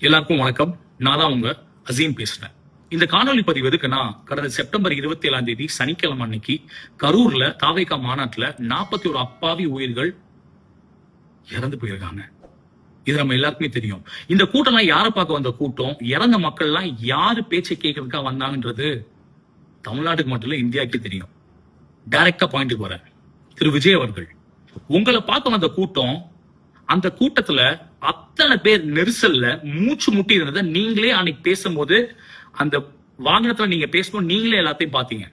எல்லாருக்கும் வணக்கம். நான் தான் உங்க அசீம் பேசுறேன். இந்த காணொளி பதிவு எதுக்குன்னா கடந்த செப்டம்பர் இருபத்தி ஏழாம் தேதி சனிக்கிழமை அன்னைக்கு கரூர்ல தாவேகா மாநாட்டுல நாற்பத்தி ஒரு அப்பாவி உயிர்கள் இறந்து போயிருக்காங்க. இது நம்ம எல்லாருக்குமே தெரியும். இந்த கூட்டம்லாம் யாரை பார்க்க வந்த கூட்டம்? இறந்த மக்கள்லாம் யாரு பேச்சை கேட்கறதுக்காக வந்தாங்கன்றது தமிழ்நாட்டுக்கு மட்டும் இல்ல இந்தியாவுக்கே தெரியும். டைரக்டா பாயிண்ட்டுக்கு வரேன் திரு. விஜய் அவர்கள். உங்களை பார்க்க வந்த கூட்டம் அந்த கூட்டத்துல அத்தனை பேர் நெரிசல்ல மூச்சு முட்டி இருந்ததை நீங்களே அன்னைக்கு பேசும்போது அந்த வாகனத்துல நீங்க பேசணும் நீங்களே எல்லாத்தையும் பாத்தீங்க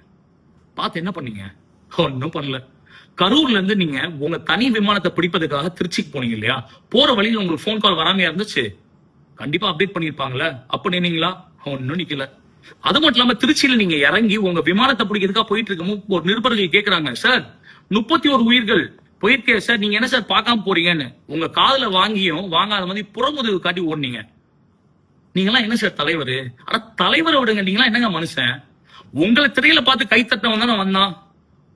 பார்த்து என்ன பண்ணீங்க? ஒன்னும் பண்ணல. கரூர்ல இருந்து நீங்க உங்க தனி விமானத்தை பிடிப்பதுக்காக திருச்சிக்கு போனீங்க இல்லையா? போற வழியில் உங்களுக்கு ஃபோன் கால் வராமையா இருந்துச்சு? கண்டிப்பா அப்டேட் பண்ணிருப்பாங்களே அப்ப நின்னீங்களா? ஒன்னும் நிக்கல. அது மட்டும் இல்லாம திருச்சியில நீங்க இறங்கி உங்க விமானத்தை பிடிக்கிறதுக்காக போயிட்டு இருக்கும் ஒரு நிருபர்கள் கேக்குறாங்க சார் முப்பத்தி ஒரு உயிர்கள் போயிருக்கே சார் நீங்க என்ன சார் பார்க்காம போறீங்கன்னு. உங்க காதுல வாங்கியும் வாங்காத மாதிரி புறமுதுகு காட்டி ஓடுனீங்க. நீங்களாம் என்ன சார் தலைவர்? ஆனா தலைவரை விடுங்க நீங்களாம் என்னங்க மனுஷன்? உங்களை திரையில பார்த்து கை தட்டவன் தானே வந்தான்.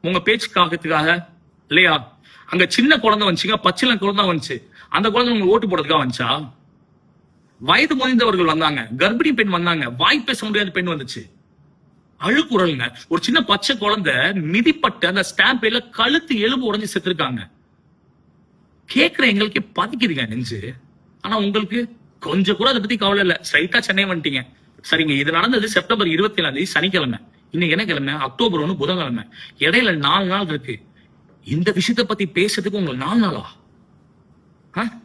உங்க பேச்சுக்காகத்துக்காக இல்லையா? அங்க சின்ன குழந்தை வந்துச்சுங்க பச்சில குழந்தை வந்துச்சு. அந்த குழந்தை உங்களுக்கு ஓட்டு போடுறதுக்காக வந்துச்சா? வயது முதிர்ந்தவர்கள் வந்தாங்க கர்ப்பிணி பெண் வந்தாங்க வாய் பேச முடியாத பெண் வந்துச்சு. அழுக்குறல்ங்க ஒரு சின்ன பச்சை குழந்தை மிதிப்பட்டு அந்த ஸ்டாம்பேல கழுத்து எலும்பு உடஞ்சி செத்துருக்காங்க. கேட்கிற எங்களுக்கே பதிக்குதுங்க நெஞ்சு. ஆனா உங்களுக்கு கொஞ்சம் கூட அதை பத்தி கவலை இல்ல. ஸ்ட்ரைட்டா சென்னை வந்துட்டீங்க. சரிங்க இது நடந்தது செப்டம்பர் இருபத்தி ஏழாம் தேதி சனிக்கிழமை. இன்னைக்கு என்ன கிழமை? அக்டோபர் ஒன்னு புதன்கிழமை. இடையில நாலு நாள் இருக்கு. இந்த விஷயத்தை பத்தி பேசுறதுக்கு உங்களுக்கு நாலு நாளா? ஆ?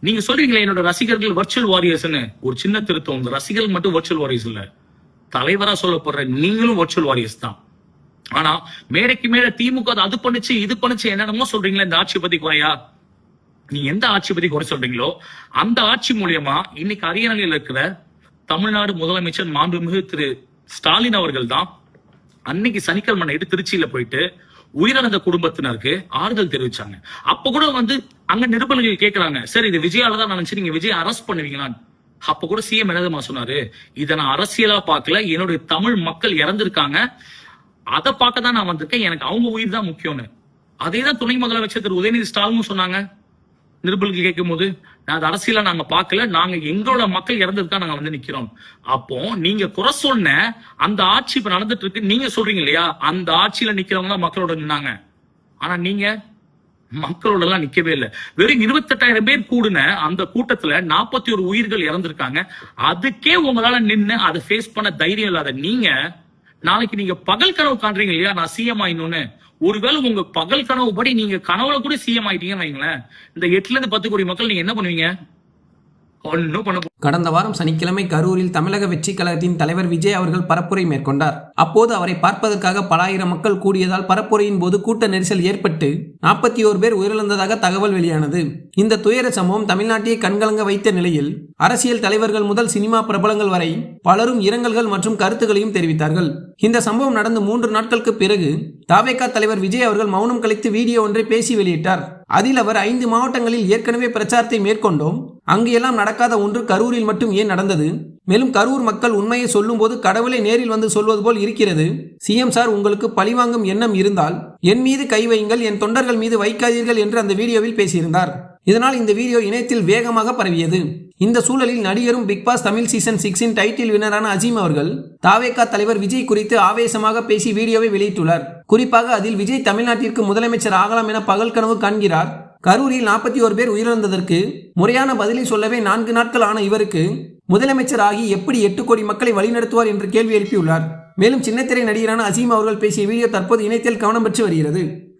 நீங்க சொல்றீங்களே என்னோட ரசிகர்கள் வர்ச்சுவல் வாரியர்ஸ்னு ஒரு சின்ன திருத்தம். உங்க ரசிகர்கள் மட்டும் வர்ச்சுவல் வாரியர்ஸ் இல்லை. தலைவரா சொல்லப்படுற நீங்களும் வர்ச்சுவல் வாரியர்ஸ் தான். ஆனா மேடைக்கு மேல திமுக அது பண்ணுச்சு இது பண்ணுச்சு என்னென்னமோ சொல்றீங்களா இந்த ஆட்சி பத்தி குறையா? நீ எந்த ஆட்சி பத்தி குறை சொல்றீங்களோ அந்த ஆட்சி மூலியமா இன்னைக்கு அரியணையில் இருக்கிற தமிழ்நாடு முதலமைச்சர் மாண்புமிகு திரு ஸ்டாலின் அவர்கள் தான் அன்னைக்கு சனிக்கிழமை நைட்டு திருச்சியில போயிட்டு உயிரிழந்த குடும்பத்தினருக்கு ஆறுதல் தெரிவிச்சாங்க. அப்ப கூட வந்து அங்க நிருபர்கள் கேட்கிறாங்க சரி இது விஜயால தான் நினைச்சு நீங்க விஜய் அரெஸ்ட் பண்ணுவீங்களான்னு. அப்ப கூட சிஎம் என்னதுமா சொன்னாரு? இதை நான் அரசியலா பார்க்கல என்னுடைய தமிழ் மக்கள் இறந்திருக்காங்க. அதை பார்க்க தான் நான் வந்திருக்கேன். எனக்கு அவங்க உயிர் தான் முக்கியம்னு. அதே தான் துணை முதலமைச்சர் திரு. உதயநிதி ஸ்டாலினும் சொன்னாங்க. நிருபலுக்கு கேட்கும் போது நான் அது அரசியலா நாங்க பார்க்கல நாங்க எங்களோட மக்கள் இறந்ததுக்கா நாங்க வந்து நிக்கிறோம். அப்போ நீங்க குறை சொன்ன அந்த ஆட்சி இப்ப நடந்துட்டு இருக்கு. நீங்க சொல்றீங்க இல்லையா? அந்த ஆட்சியில நிக்கிறவங்க தான் மக்களோட நின்னாங்க. ஆனா நீங்க? மக்களோட எல்லாம் நிக்கவே இல்லை. வெறும் இருபத்தெட்டாயிரம் பேர் கூடின அந்த கூட்டத்துல நாற்பத்தி ஒரு உயிர்கள் இறந்திருக்காங்க. அதுக்கே உங்களால நின்று அதை ஃபேஸ் பண்ண தைரியம் இல்லாத நீங்க நாளைக்கு நீங்க பகல் கனவு காண்றீங்க இல்லையா? நான் சிஎம் ஆயிடணும்னு. ஒருவேளை உங்க பகல் கனவு படி நீங்க கனவுல கூட சிஎம் ஆயிட்டீங்கன்னு வைங்களேன். இந்த எட்டுல இருந்து பத்து கோடி மக்கள் நீங்க என்ன பண்ணுவீங்க? பண்ண கடந்த வாரம் சனிக்கிழமை கரூரில் தமிழக வெற்றி கழகத்தின் தலைவர் விஜய் அவர்கள் பரப்புரை மேற்கொண்டார். அப்போது அவரை பார்ப்பதற்காக பல ஆயிரம் மக்கள் கூடியதால் பரப்புரையின் போது கூட்ட நெரிசல் ஏற்பட்டு நாற்பத்தி ஓரு பேர் உயிரிழந்ததாக தகவல் வெளியானது. இந்த துயர சம்பவம் தமிழ்நாட்டை கண்கலங்க வைத்த நிலையில் அரசியல் தலைவர்கள் முதல் சினிமா பிரபலங்கள் வரை பலரும் இரங்கல்கள் மற்றும் கருத்துக்களையும் தெரிவித்தார்கள். இந்த சம்பவம் நடந்து மூன்று நாட்களுக்கு பிறகு தாவேகா தலைவர் விஜய் அவர்கள் மௌனம் கழித்து வீடியோ ஒன்றை பேசி வெளியிட்டார். அதில் அவர் ஐந்து மாவட்டங்களில் ஏற்கனவே பிரச்சாரத்தை மேற்கொண்டோம். அங்கு எல்லாம் நடக்காத ஒன்று கரூரில் மட்டும் ஏன் நடந்தது? மேலும் கரூர் மக்கள் உண்மையை சொல்லும்போது கடவுளை நேரில் வந்து சொல்வது போல் இருக்கிறது. சிஎம் சார் உங்களுக்கு பழிவாங்கும் எண்ணம் இருந்தால் என் மீது கை வையுங்கள் என் தொண்டர்கள் மீது வைக்காதீர்கள் என்று அந்த வீடியோவில் பேசியிருந்தார். இதனால் இந்த வீடியோ இணையத்தில் வேகமாக பரவியது. இந்த சூழலில் நடிகரும் பிக் பாஸ் தமிழ் சீசன் சிக்ஸின் டைட்டில் வினரான அஜீம் அவர்கள் தாவேகா தலைவர் விஜய் குறித்து ஆவேசமாக பேசி வீடியோவை வெளியிட்டுள்ளார். குறிப்பாக அதில் விஜய் தமிழ்நாட்டிற்கு முதலமைச்சர் ஆகலாம் என பகல் கனவு காண்கிறார். கரூரில் நாற்பத்தி ஒரு பேர் உயிரிழந்ததற்கு முறையான பதிலை சொல்லவே நான்கு நாட்கள் ஆன இவருக்கு முதலமைச்சர் ஆகி எப்படி எட்டு கோடி மக்களை வழிநடத்துவார் என்று கேள்வி எழுப்பியுள்ளார். மேலும் சின்னத்திரை நடிகரான அசீம் அவர்கள் பேசிய வீடியோ தற்போது இணையத்தில் கவனம் பெற்று வருகிறது.